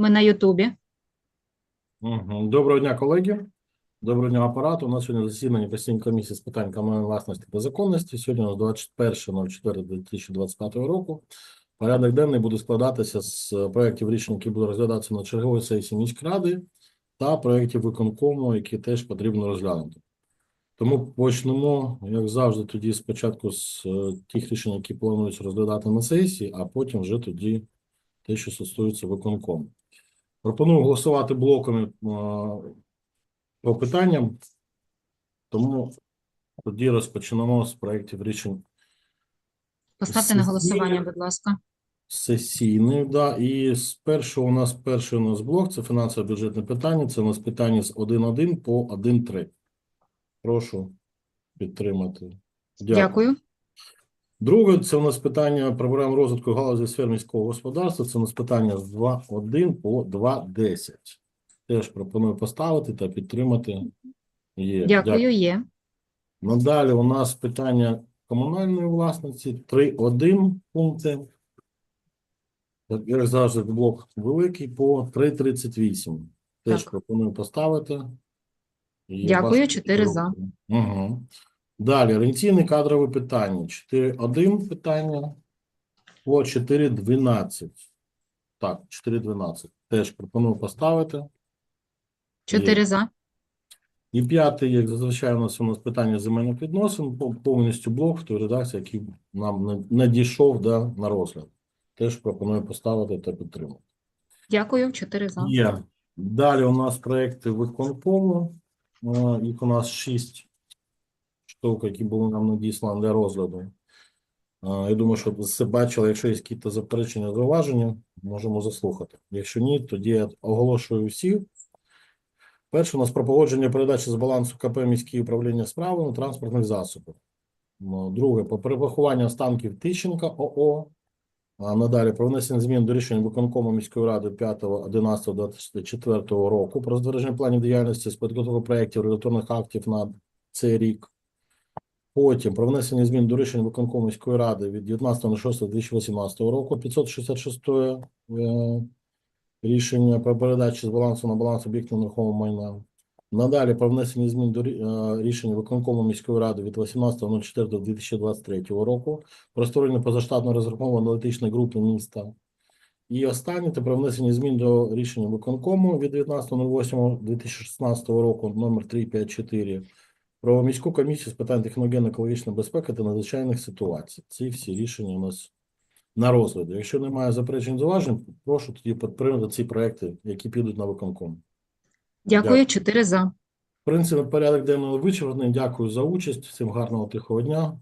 Ми на Ютубі. Доброго дня, колеги. Доброго дня, апарату. У нас сьогодні засідання постійної комісії з питань комунальної власності та законності. Сьогодні у нас 21.04.2025 року. Порядок денний буде складатися з проєктів рішень, які будуть розглядатися на черговій сесії міськради, та проєктів виконкому, які теж потрібно розглянути. Тому почнемо, як завжди, тоді спочатку з е, тих рішень, які плануються розглядати на сесії, а потім вже тоді те, що стосується виконкому. Пропоную голосувати блоками по питанням, тому тоді розпочнемо з проєктів рішень Поставте на голосування, будь ласка. сесійних. Да. І з першого у нас перший у нас блок це фінансово-бюджетне питання. Це у нас питання з 1.1 по 1.3. Прошу підтримати. Дякую. Друге, це у нас питання програм розвитку галузі сфер міського господарства. Це у нас питання з 2.1 по 2.10. Теж пропоную поставити та підтримати. Є. Дякую, є. Надалі у нас питання комунальної власності. 3.1 пункти. Як завжди, блок великий по 3.38. Теж Так. пропоную поставити. Є Дякую, ваші чотири за. Угу. Далі орієнтійне кадрове питання. 4.1 питання по 4.12. Так, 4.12. Теж пропоную поставити. 4 за. І п'яте, як зазвичай, у нас у нас питання земельних відносин, повністю блок в той редакції, який нам надійшов да, на розгляд. Теж пропоную поставити та підтримати. Дякую, 4 за. Є. Далі у нас проекти виконкому. Е, їх у нас 6 листок, які були нам надіслані для розгляду. Я думаю, що ви все бачили. Якщо є якісь заперечення, зауваження, можемо заслухати. Якщо ні, тоді я оголошую всі. Перше, у нас про погодження передачі з балансу КП міські управління справами транспортних засобів. Друге, про перерахування останків Тищенка ОО. А надалі про внесення змін до рішень виконкому міської ради 5.11.24 року про затвердження планів діяльності з підготовки проєктів регуляторних актів на цей рік. Потім про внесення змін до рішень виконкому міської ради від 19.06.2018 року 566 е, рішення про передачу з балансу на баланс об'єктів нерухомого майна. Надалі про внесення змін до е, виконкому міської ради від 18.04.2023 року про створення позаштатної розрахованої аналітичної групи міста. І останнє це про внесення змін до рішення виконкому від 19.08.2016 року номер 354 про міську комісію з питань техногенно-екологічної безпеки та надзвичайних ситуацій. Ці всі рішення у нас на розгляді. Якщо немає заперечень зауважень, прошу тоді підтримати ці проекти, які підуть на виконком. Дякую, Дякую. чотири за. В принципі, порядок денного вичерпаний. Дякую за участь. Всім гарного тихого дня.